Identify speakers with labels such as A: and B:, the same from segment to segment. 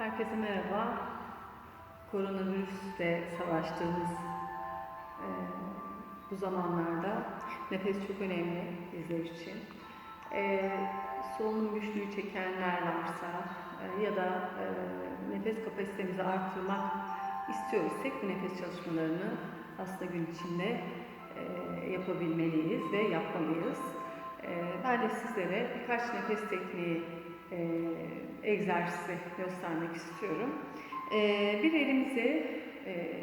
A: Herkese merhaba. Koronavirüsle savaştığımız e, bu zamanlarda nefes çok önemli bizler için. E, solunum güçlüğü çekenler varsa e, ya da e, nefes kapasitemizi arttırmak istiyor isek bu nefes çalışmalarını aslında gün içinde e, yapabilmeliyiz ve yapmalıyız. E, ben de sizlere birkaç nefes tekniği e, egzersizi göstermek istiyorum. E, bir elimizi e,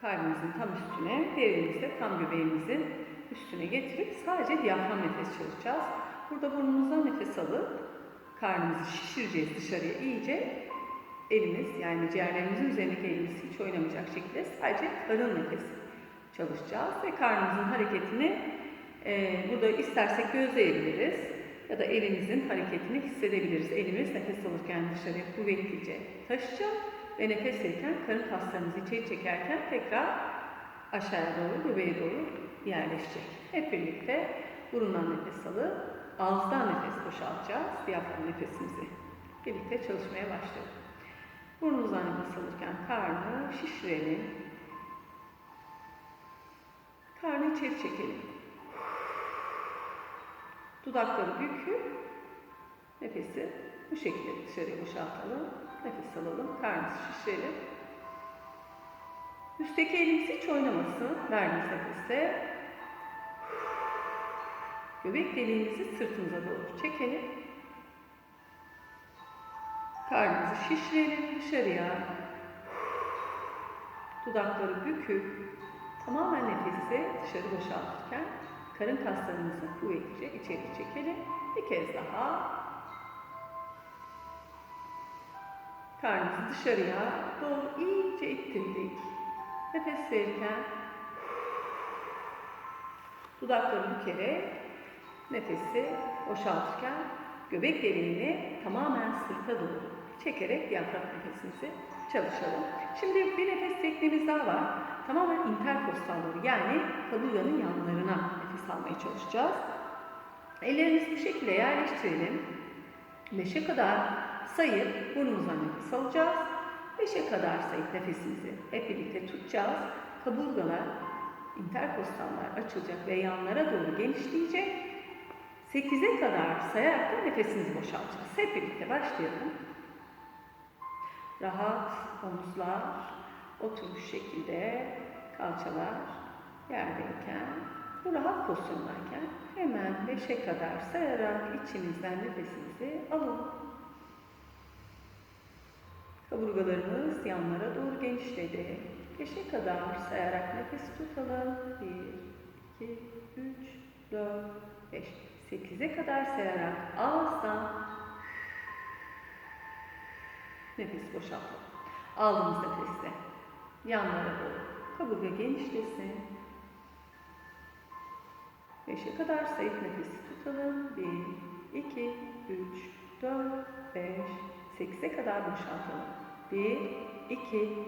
A: karnımızın tam üstüne, diğer elimizi tam göbeğimizin üstüne getirip sadece diyafram nefes çalışacağız. Burada burnumuza nefes alıp karnımızı şişireceğiz dışarıya iyice. Elimiz yani ciğerlerimizin üzerindeki elimiz hiç oynamayacak şekilde sadece karın nefesi çalışacağız ve karnımızın hareketini e, burada istersek gözleyebiliriz ya da elimizin hareketini hissedebiliriz. Elimiz nefes alırken dışarıya kuvvetlice taşıyacak ve nefes verirken karın kaslarımızı içeri çekerken tekrar aşağıya doğru, göbeğe doğru yerleşecek. Hep birlikte burundan nefes alıp ağızdan nefes boşaltacağız. Diyafram nefesimizi birlikte çalışmaya başlayalım. Burnumuzdan nefes alırken karnı şişirelim. Karnı içeri çekelim. Dudakları büküp nefesi bu şekilde dışarıya boşaltalım. Nefes alalım. Karnımızı şişirelim. Üstteki elimiz hiç oynamasın. Verdiğimiz nefeste göbek deliğimizi sırtımıza doğru çekelim. Karnımızı şişirelim dışarıya. Dudakları büküp tamamen nefesi dışarı boşaltırken karın kaslarımızı kuvvetlice içeri çekelim. Bir kez daha. Karnımızı dışarıya doğru iyice ittirdik. Nefes verirken dudakları bükerek nefesi boşaltırken göbek deliğini tamamen sırta doğru çekerek diyafram nefesimizi çalışalım. Şimdi bir nefes tekniğimiz daha var. Tamamen interkostalları yani kaburganın yanlarına nefes almaya çalışacağız. Ellerimizi bu şekilde yerleştirelim. Beşe kadar sayıp burnumuzdan nefes alacağız. Beşe kadar sayıp nefesimizi hep birlikte tutacağız. Kaburgalar, interkostallar açılacak ve yanlara doğru genişleyecek. 8'e kadar sayarak da nefesimizi boşaltacağız. Hep birlikte başlayalım. Rahat omuzlar oturmuş şekilde kalçalar yerdeyken bu rahat pozisyondayken hemen 5'e kadar sayarak içimizden nefesimizi alalım. Kaburgalarımız yanlara doğru genişledi. 5'e kadar sayarak nefes tutalım. 1, 2, 3, 4, 5. 8'e kadar sayarak ağızdan nefes boşaltalım. Aldığımız nefesle yanlara doğru kaburga genişlesin. 5'e kadar sayıp nefesi tutalım. 1, 2, 3, 4, 5, 8'e kadar boşaltalım. 1, 2,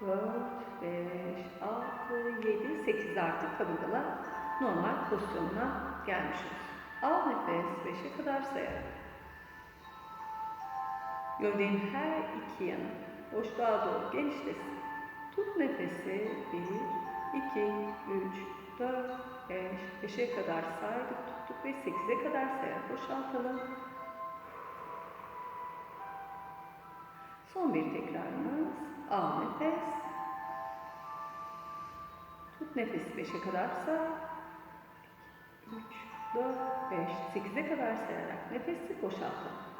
A: 4, 5, 6, 7, 8 artık kaburgalar normal pozisyonuna gelmiş olsun. Al nefes 5'e kadar sayarak. Gövdenin her iki yanı boşluğa doğru genişlesin. Tut nefesi 1, 2, 3, 4, 5, 5'e kadar saydık tuttuk ve 8'e kadar sayarak boşaltalım. Son bir tekrarımız. Al nefes. Tut nefesi 5'e kadar say. 3, 4, 5, 8'e kadar sayarak nefesi boşaltalım.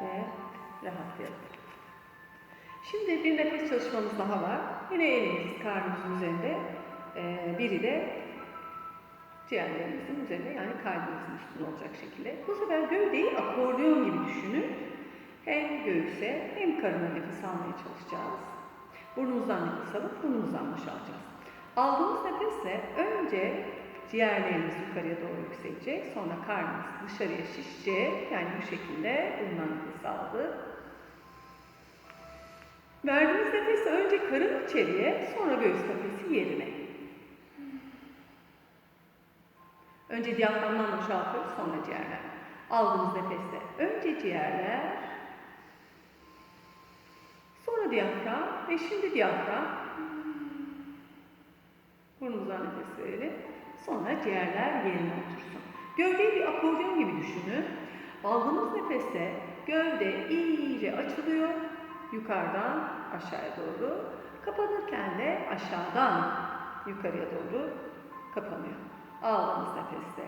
A: Ve rahatlayalım. Şimdi bir nefes çalışmamız daha var. Yine elimiz karnımızın üzerinde. Ee, biri de ciğerlerimizin üzerinde yani kalbimizin üstünde olacak şekilde. Bu sefer gövdeyi akordeon gibi düşünün. Hem göğüse hem karına nefes almaya çalışacağız. Burnumuzdan nefes alıp burnumuzdan boşaltacağız. Aldığımız nefesle önce ciğerlerimiz yukarıya doğru yükselecek. Sonra karnımız dışarıya şişecek. Yani bu şekilde burundan nefes aldık. Verdiğimiz nefesle önce karın içeriye, sonra göğüs kafesi yerine. Önce diyaframdan boşaltıyoruz, sonra ciğerler. Aldığımız nefeste önce ciğerler, sonra diyafram ve şimdi diyafram. Burnumuzdan nefes verelim. Sonra ciğerler yerine otursun. Gövdeyi bir akordeon gibi düşünün. Aldığımız nefeste gövde iyice açılıyor. Yukarıdan aşağıya doğru. Kapanırken de aşağıdan yukarıya doğru kapanıyor. Aldığımız nefeste.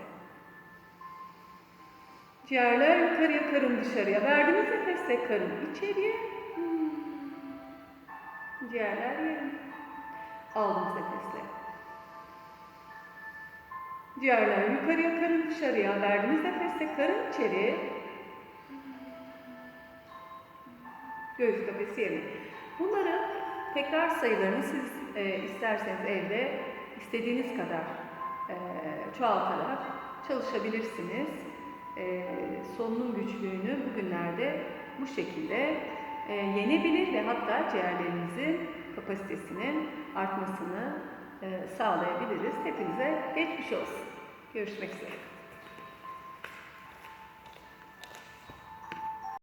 A: Ciğerler yukarıya, karın dışarıya. Verdiğimiz nefeste karın içeriye. Hmm. Ciğerler yerine. Aldığımız nefesle. Ciğerler yukarıya, karın dışarıya. Verdiğimiz nefeste karın içeri. Göğüs kafesi yerine. Bunları tekrar sayılarını siz e, isterseniz evde istediğiniz kadar e, çoğaltarak çalışabilirsiniz. E, solunum güçlüğünü bugünlerde bu şekilde e, yenebilir ve hatta ciğerlerinizin kapasitesinin artmasını e, sağlayabiliriz. Hepinize geçmiş olsun. Görüşmek üzere.